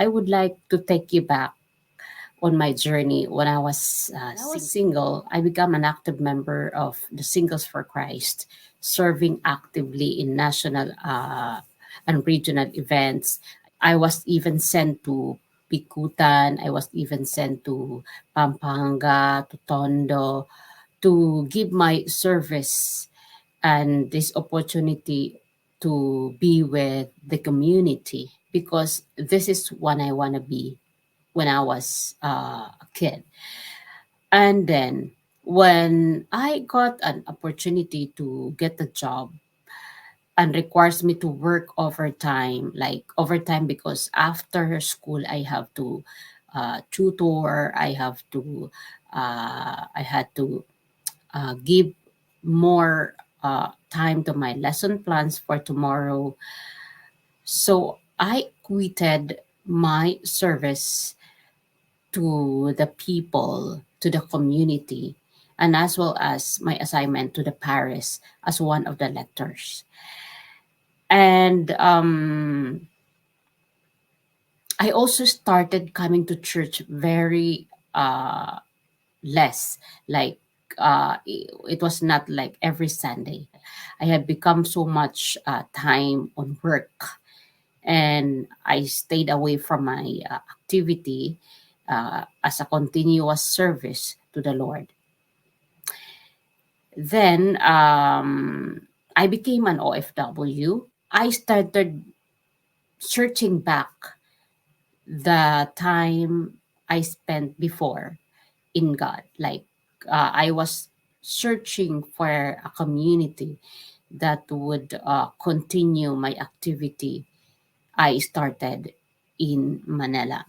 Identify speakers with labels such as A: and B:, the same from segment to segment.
A: I would like to take you back on my journey when I was, uh, I was single. I became an active member of the Singles for Christ, serving actively in national uh, and regional events. I was even sent to Pikutan. I was even sent to Pampanga, to Tondo, to give my service and this opportunity to be with the community because this is what I want to be when I was uh, a kid. And then when I got an opportunity to get a job and requires me to work overtime, like overtime because after school I have to uh, tutor, I have to, uh, I had to uh, give more uh, time to my lesson plans for tomorrow. So I quitted my service to the people, to the community, and as well as my assignment to the parish as one of the lectors. And um, I also started coming to church very uh, less, like uh, it, it was not like every Sunday. I had become so much uh, time on work and I stayed away from my uh, activity uh, as a continuous service to the Lord. Then um, I became an OFW. I started searching back the time I spent before in God. Like uh, I was searching for a community that would uh, continue my activity I started in Manila.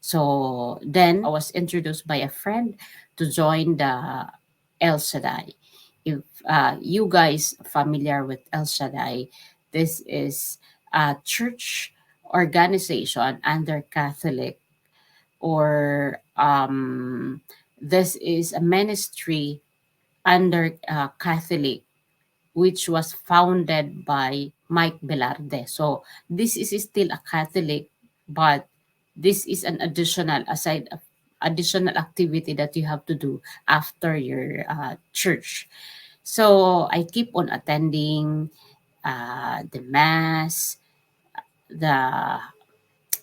A: So then I was introduced by a friend to join the El Shaddai. If uh, you guys familiar with El Shaddai, this is a church organization under Catholic, or um, this is a ministry under uh, Catholic, which was founded by Mike Velarde. So this is still a Catholic, but this is an additional aside additional activity that you have to do after your uh, church. So I keep on attending uh, the mass, the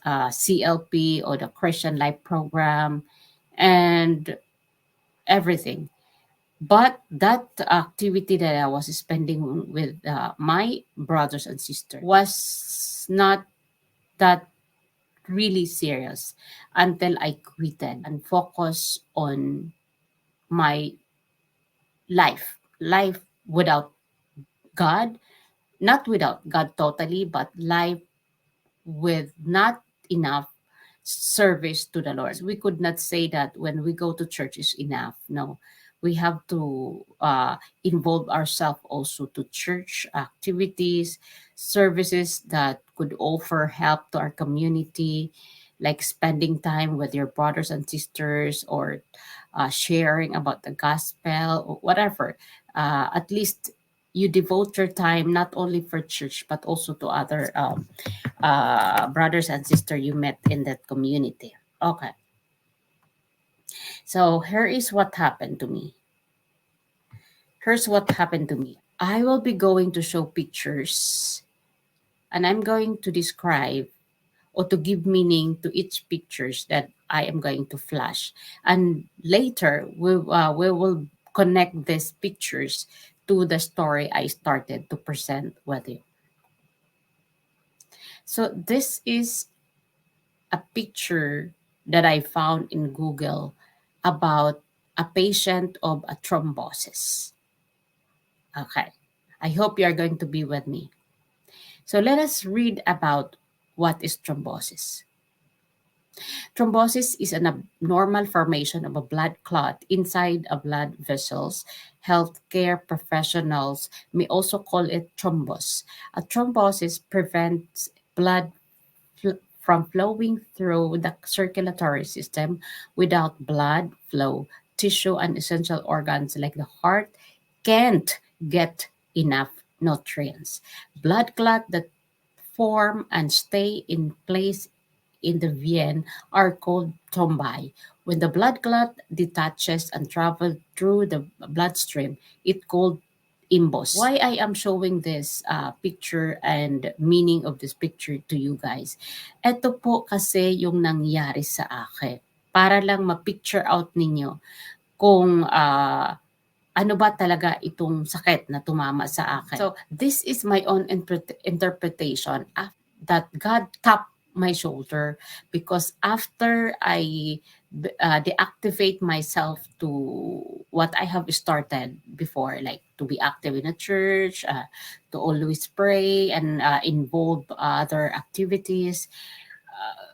A: uh, CLP or the Christian Life Program, and everything. But that activity that I was spending with uh, my brothers and sisters was not that really serious until I quitted and focused on my life, life without God, not without God totally, but life with not enough service to the Lord. We could not say that when we go to church is enough. No, we have to uh, involve ourselves also to church activities, services that could offer help to our community, like spending time with your brothers and sisters or uh, sharing about the gospel or whatever. Uh, at least you devote your time not only for church but also to other um, uh, brothers and sisters you met in that community. Okay. So here is what happened to me. Here's what happened to me. I will be going to show pictures and I'm going to describe or to give meaning to each pictures that I am going to flash. And later we, uh, we will connect these pictures to the story I started to present with you. So this is a picture that I found in Google about a patient of a thrombosis. Okay, I hope you are going to be with me. So let us read about what is thrombosis. Thrombosis is an abnormal formation of a blood clot inside a blood vessels. Healthcare professionals may also call it thrombus. A thrombosis prevents blood fl- from flowing through the circulatory system without blood flow. Tissue and essential organs like the heart can't get enough nutrients. Blood clot that form and stay in place in the vein are called thrombi. When the blood clot detaches and travels through the bloodstream, it called imbus. Why I am showing this uh, picture and meaning of this picture to you guys. Ito po kasi yung nangyari sa akin. Para lang ma-picture out ninyo kung uh, ano ba talaga itong sakit na tumama sa akin. So, this is my own interpret- interpretation that God tapped my shoulder because after I uh, deactivate myself to what I have started before, like to be active in a church, uh, to always pray and uh, involve other activities. Uh,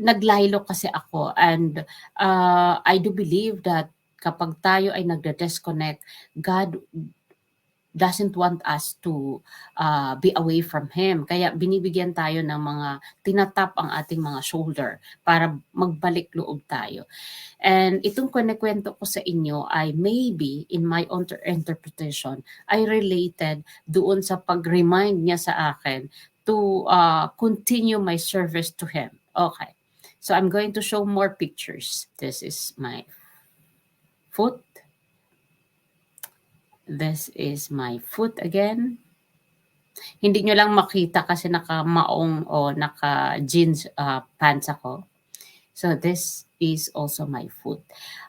A: naglaylo kasi ako and uh, I do believe that kapag tayo ay nagde-disconnect, God doesn't want us to uh, be away from Him. Kaya binibigyan tayo ng mga tinatap ang ating mga shoulder para magbalik loob tayo. And itong kwento ko sa inyo ay maybe in my own interpretation ay related doon sa pag-remind niya sa akin to uh, continue my service to Him. Okay. So I'm going to show more pictures. This is my foot This is my foot again. Hindi nyo lang makita kasi naka-maong o naka-jeans uh, pants ako. So this is also my foot.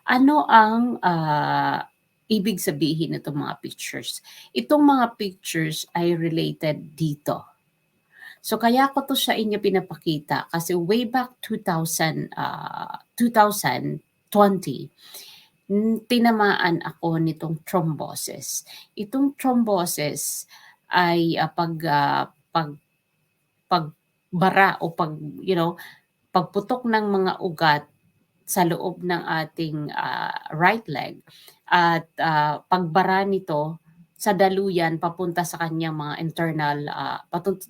A: Ano ang uh, ibig sabihin nitong mga pictures? Itong mga pictures ay related dito. So kaya ko to sa inyo pinapakita kasi way back 2000 uh, 2020 tinamaan ako nitong thrombosis. Itong thrombosis ay uh, pag uh, pag pagbara o pag you know pagputok ng mga ugat sa loob ng ating uh, right leg at uh, pagbara nito sa daluyan papunta sa kanyang mga internal uh,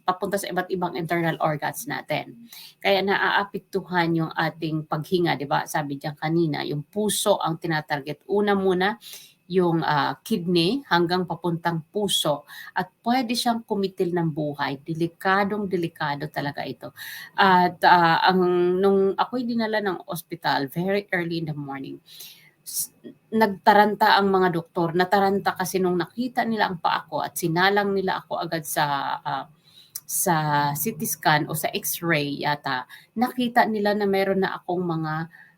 A: papunta sa iba't ibang internal organs natin. Kaya naaapektuhan yung ating paghinga, 'di ba? Sabi diyan kanina, yung puso ang tinatarget. Una muna yung uh, kidney hanggang papuntang puso at pwede siyang kumitil ng buhay. Delikadong delikado talaga ito. At uh, ang nung ako'y dinala ng ospital very early in the morning, nagtaranta ang mga doktor. Nataranta kasi nung nakita nila ang paa ko at sinalang nila ako agad sa uh, sa CT scan o sa X-ray yata, nakita nila na meron na akong mga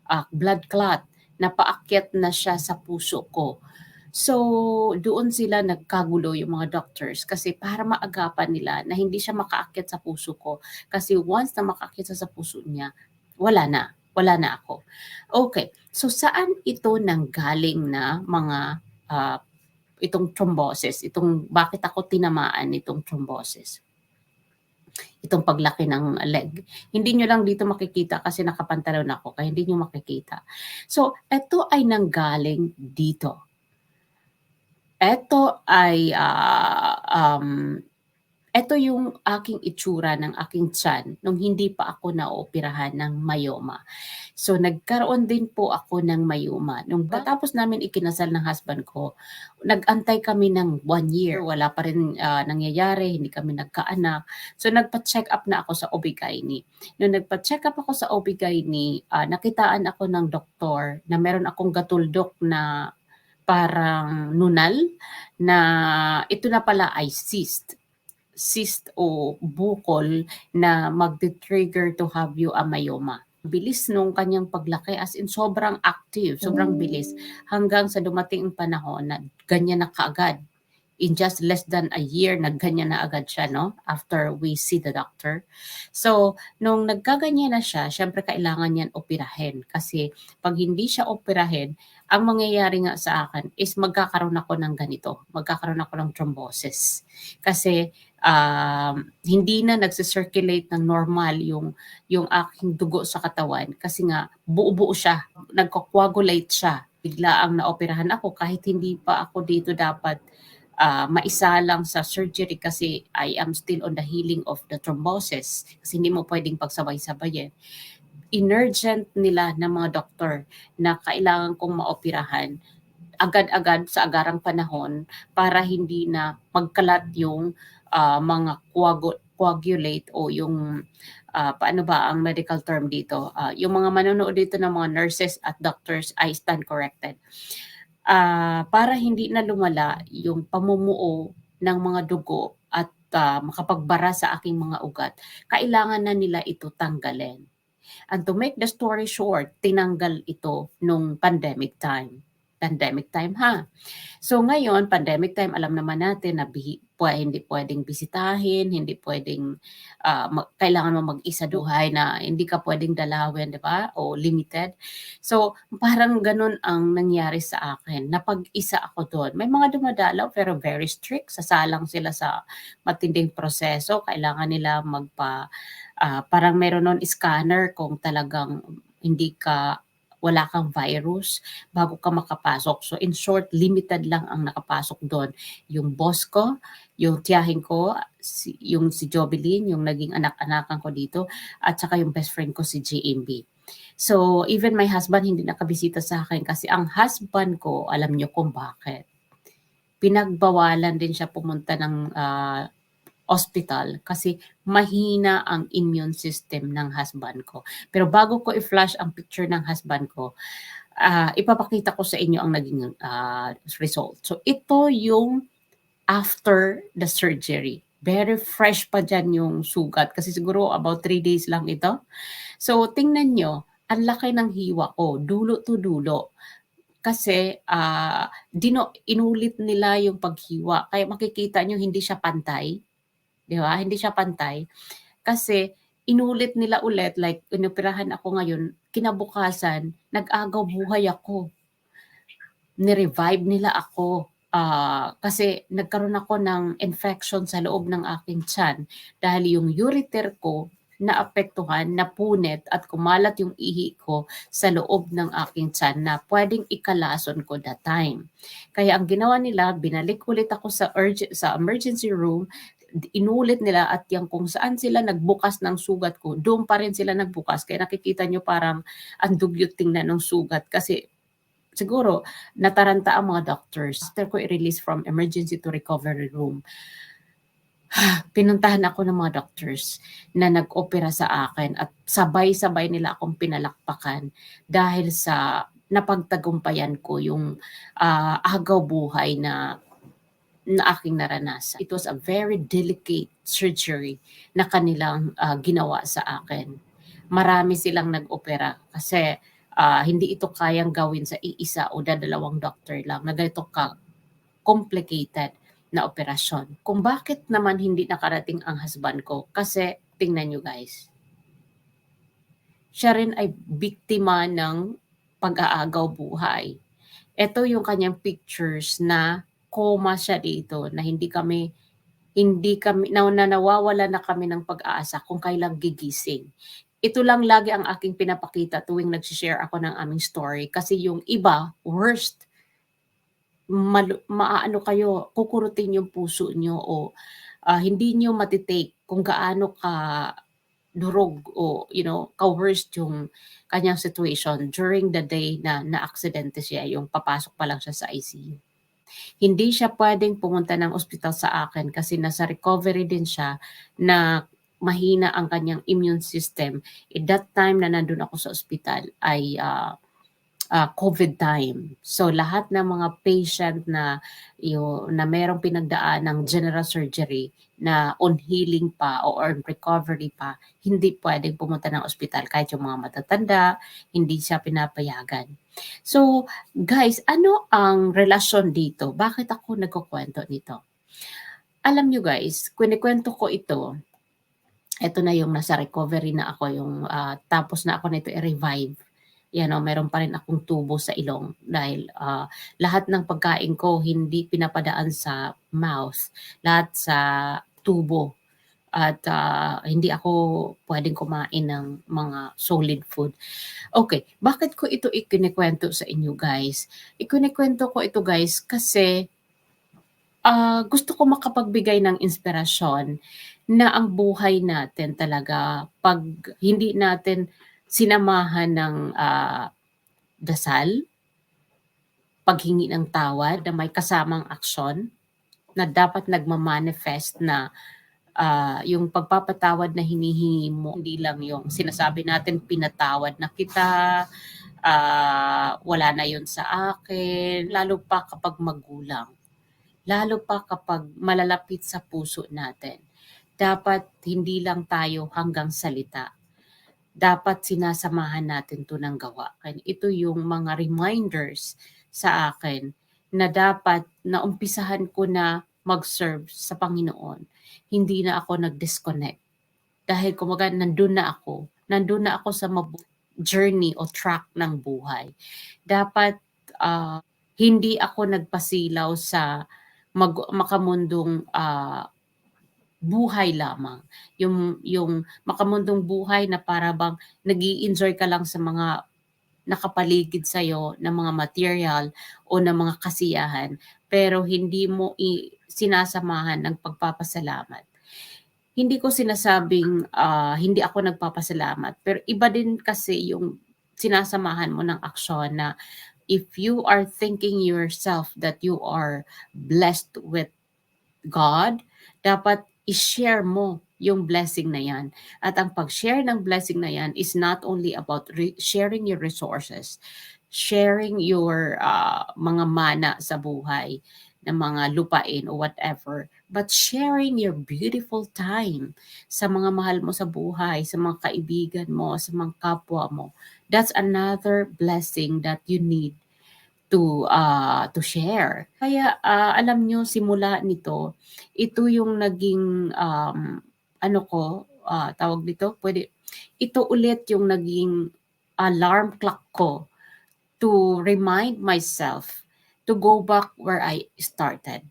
A: uh, blood clot na paakyat na siya sa puso ko. So, doon sila nagkagulo yung mga doctors kasi para maagapan nila na hindi siya makaakyat sa puso ko. Kasi once na makaakyat sa puso niya, wala na wala na ako. Okay, so saan ito nanggaling na mga uh, itong thrombosis, itong bakit ako tinamaan nitong thrombosis? Itong paglaki ng leg. Hindi nyo lang dito makikita kasi nakapantalon ako, kaya hindi nyo makikita. So, ito ay nanggaling dito. Ito ay uh, um, ito yung aking itsura ng aking tiyan nung hindi pa ako naoperahan ng myoma. So nagkaroon din po ako ng myoma. Nung patapos namin ikinasal ng husband ko, nag-antay kami ng one year. Wala pa rin uh, nangyayari, hindi kami nagkaanak. So nagpa-check up na ako sa OB-GYN. Nung nagpa-check up ako sa OB-GYN, uh, ah, nakitaan ako ng doktor na meron akong gatuldok na parang nunal na ito na pala ay cyst cyst o bukol na magde-trigger to have you a myoma. Bilis nung kanyang paglaki as in sobrang active, sobrang bilis hanggang sa dumating ang panahon na ganyan na kaagad. In just less than a year, nagganyan na agad siya, no? After we see the doctor. So, nung nagkaganyan na siya, syempre kailangan niyan operahin. Kasi pag hindi siya operahin, ang mangyayari nga sa akin is magkakaroon ako ng ganito. Magkakaroon ako ng thrombosis. Kasi um, hindi na nagsi-circulate ng normal yung yung aking dugo sa katawan kasi nga buo-buo siya, nagko-coagulate siya. Bigla ang naoperahan ako kahit hindi pa ako dito dapat uh, maisalang sa surgery kasi I am still on the healing of the thrombosis kasi hindi mo pwedeng pagsabay-sabayin. Inergent nila ng mga doktor na kailangan kong maoperahan agad-agad sa agarang panahon para hindi na magkalat yung uh, mga coagu- coagulate o yung uh, paano ba ang medical term dito? Uh, yung mga manonood dito ng mga nurses at doctors, I stand corrected. Uh, para hindi na lumala yung pamumuo ng mga dugo at uh, makapagbara sa aking mga ugat, kailangan na nila ito tanggalin. And to make the story short, tinanggal ito nung pandemic time pandemic time ha. So ngayon, pandemic time, alam naman natin na bihi, pwede, hindi pwedeng bisitahin, hindi pwedeng, uh, mag, kailangan mo mag-isa duhay na hindi ka pwedeng dalawin, di ba? O limited. So parang ganun ang nangyari sa akin. Napag-isa ako doon. May mga dumadalaw pero very strict. Sasalang sila sa matinding proseso. Kailangan nila magpa, uh, parang meron nun scanner kung talagang hindi ka wala kang virus bago ka makapasok. So in short, limited lang ang nakapasok doon. Yung boss ko, yung tiyahin ko, yung si Jobeline, yung naging anak-anakan ko dito, at saka yung best friend ko si JMB. So even my husband hindi nakabisita sa akin kasi ang husband ko, alam niyo kung bakit. Pinagbawalan din siya pumunta ng uh, hospital kasi mahina ang immune system ng husband ko. Pero bago ko i-flash ang picture ng husband ko, uh, ipapakita ko sa inyo ang naging uh, result. So ito yung after the surgery. Very fresh pa dyan yung sugat kasi siguro about 3 days lang ito. So tingnan nyo, ang laki ng hiwa ko, dulo to dulo kasi uh, dino, inulit nila yung paghiwa. Kaya makikita nyo hindi siya pantay. Di ba? Hindi siya pantay. Kasi inulit nila ulit, like inoperahan ako ngayon, kinabukasan, nag-agaw buhay ako. Ni-revive nila ako. Uh, kasi nagkaroon ako ng infection sa loob ng aking tiyan dahil yung ureter ko naapektuhan, napunit at kumalat yung ihi ko sa loob ng aking tiyan na pwedeng ikalason ko that time. Kaya ang ginawa nila, binalik ulit ako sa, urg- sa emergency room, inulit nila at yung kung saan sila nagbukas ng sugat ko, doon pa rin sila nagbukas. Kaya nakikita nyo parang ang dugyot tingnan ng sugat kasi siguro nataranta ang mga doctors. After ko i-release from emergency to recovery room, pinuntahan ako ng mga doctors na nag-opera sa akin at sabay-sabay nila akong pinalakpakan dahil sa napagtagumpayan ko yung uh, agaw buhay na na aking naranasan. It was a very delicate surgery na kanilang uh, ginawa sa akin. Marami silang nag-opera kasi uh, hindi ito kayang gawin sa iisa o dadalawang doctor lang na ganito ka complicated na operasyon. Kung bakit naman hindi nakarating ang husband ko, kasi tingnan nyo guys, siya rin ay biktima ng pag-aagaw buhay. Ito yung kanyang pictures na coma siya dito na hindi kami hindi kami na, na nawawala na kami ng pag-asa kung kailan gigising. Ito lang lagi ang aking pinapakita tuwing nag-share ako ng aming story kasi yung iba worst mal- maano kayo kukurutin yung puso nyo o uh, hindi nyo matitake kung gaano ka durog o you know ka-worst yung kanyang situation during the day na na-aksidente siya yung papasok pa lang siya sa ICU. Hindi siya pwedeng pumunta ng ospital sa akin kasi nasa recovery din siya na mahina ang kanyang immune system. At that time na nandun ako sa ospital ay uh, uh, COVID time. So lahat ng mga patient na yung na merong pinagdaan ng general surgery na on healing pa o on recovery pa, hindi pwedeng pumunta ng ospital kahit yung mga matatanda, hindi siya pinapayagan. So, guys, ano ang relasyon dito? Bakit ako nagkukwento nito? Alam nyo guys, kwento ko ito, ito na yung nasa recovery na ako, yung uh, tapos na ako nito i-revive yan o, meron pa rin akong tubo sa ilong dahil uh, lahat ng pagkain ko hindi pinapadaan sa mouth. Lahat sa tubo at ah, hindi ako pwedeng kumain ng mga solid food. Okay, bakit ko ito ikinikwento sa inyo guys? Ikinikwento ko ito guys kasi ah, gusto ko makapagbigay ng inspirasyon na ang buhay natin talaga pag hindi natin sinamahan ng ah, dasal, paghingi ng tawad na may kasamang aksyon na dapat nagmamanifest na ah, yung pagpapatawad na hinihingi mo, hindi lang yung sinasabi natin pinatawad na kita, ah, wala na yun sa akin, lalo pa kapag magulang, lalo pa kapag malalapit sa puso natin. Dapat hindi lang tayo hanggang salita. Dapat sinasamahan natin to ng gawa. Ito yung mga reminders sa akin na dapat naumpisahan ko na mag-serve sa Panginoon. Hindi na ako nag-disconnect. Dahil kumaga nandun na ako. Nandun na ako sa journey o track ng buhay. Dapat ah, hindi ako nagpasilaw sa mag- makamundong ah, buhay lamang. Yung, yung makamundong buhay na para bang nag enjoy ka lang sa mga nakapaligid sa'yo ng mga material o ng mga kasiyahan, pero hindi mo i- sinasamahan ng pagpapasalamat. Hindi ko sinasabing ah, hindi ako nagpapasalamat, pero iba din kasi yung sinasamahan mo ng aksyon na if you are thinking yourself that you are blessed with God, dapat i-share mo yung blessing na yan. At ang pag-share ng blessing na yan is not only about re- sharing your resources, sharing your ah, mga mana sa buhay, ng mga lupain o whatever, but sharing your beautiful time sa mga mahal mo sa buhay, sa mga kaibigan mo, sa mga kapwa mo. That's another blessing that you need to uh, to share. Kaya ah, alam nyo simula nito, ito yung naging um, ano ko, ah, tawag dito, pwede ito ulit yung naging alarm clock ko to remind myself to go back where I started.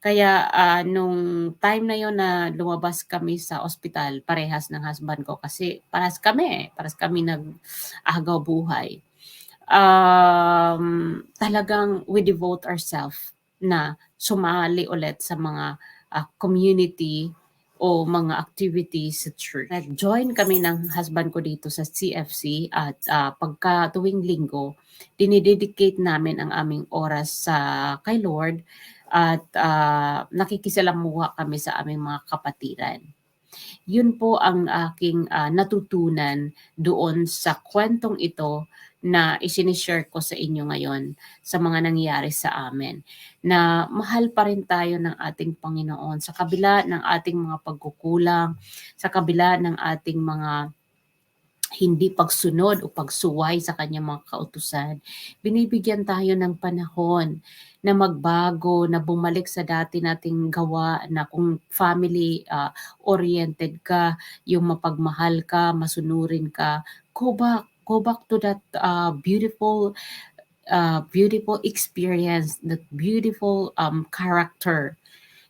A: Kaya ah, nung time na yon na lumabas kami sa ospital, parehas ng husband ko kasi parehas kami, parehas kami nag-agaw buhay um, talagang we devote ourselves na sumali ulit sa mga ah, community o mga activities sa church. Nag-join kami ng husband ko dito sa CFC at ah, pagka tuwing linggo, dinidedicate namin ang aming oras sa kay Lord at uh, nakikisalamuha kami sa aming mga kapatiran. Yun po ang aking ah, natutunan doon sa kwentong ito na isinishare ko sa inyo ngayon sa mga nangyayari sa amin. Na mahal pa rin tayo ng ating Panginoon sa kabila ng ating mga pagkukulang, sa kabila ng ating mga hindi pagsunod o pagsuway sa kanyang mga kautusan. Binibigyan tayo ng panahon na magbago, na bumalik sa dati nating gawa na kung family uh, oriented ka, yung mapagmahal ka, masunurin ka, go back go back to that uh, beautiful uh, beautiful experience, that beautiful um, character.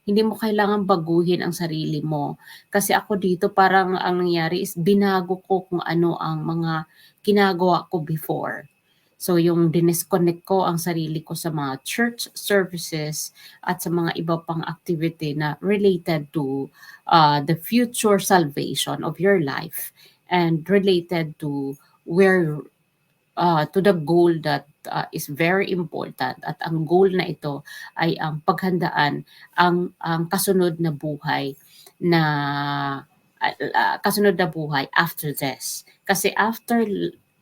A: Hindi mo kailangan baguhin ang sarili mo. Kasi ako dito parang ang nangyari is binago ko kung ano ang mga ginagawa ko before. So yung dinisconnect ko ang sarili ko sa mga church services at sa mga iba pang activity na related to uh, the future salvation of your life and related to where uh, to the goal that uh, is very important at ang goal na ito ay ang paghandaan ang ang kasunod na buhay na uh, kasunod na buhay after this. Kasi after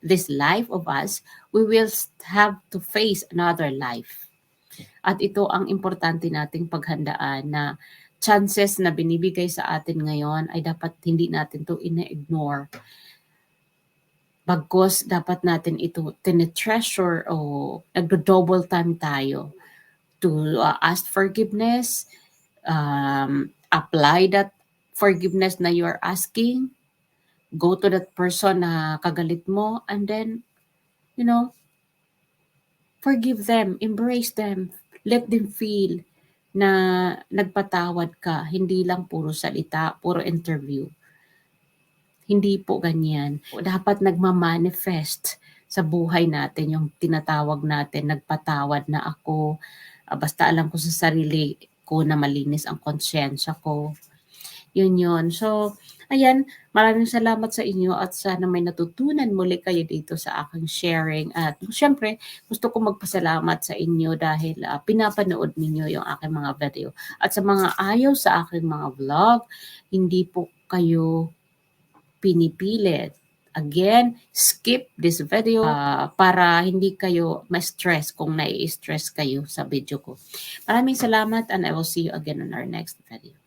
A: this life of us we will have to face another life. At ito ang importante nating paghandaan na chances na binibigay sa atin ngayon ay dapat hindi natin to ina-ignore Bagkos dapat natin ito tinetreasure o nagdo-double time tayo to uh, ask forgiveness, um, apply that forgiveness na you are asking, go to that person na kagalit mo, and then, you know, forgive them, embrace them, let them feel na nagpatawad ka, hindi lang puro salita, puro interview. Hindi po ganyan. Dapat nagmamanifest sa buhay natin yung tinatawag natin, nagpatawad na ako. Ah, basta alam ko sa sarili ko na malinis ang konsyensya ko. Yun yun. So, ayan, maraming salamat sa inyo at sana may natutunan muli kayo dito sa aking sharing. At syempre, gusto ko magpasalamat sa inyo dahil ah, pinapanood ninyo yung aking mga video. At sa mga ayaw sa aking mga vlog, hindi po kayo pinipilit. Again, skip this video ah, para hindi kayo ma-stress kung nai-stress kayo sa video ko. Maraming salamat and I will see you again on our next video.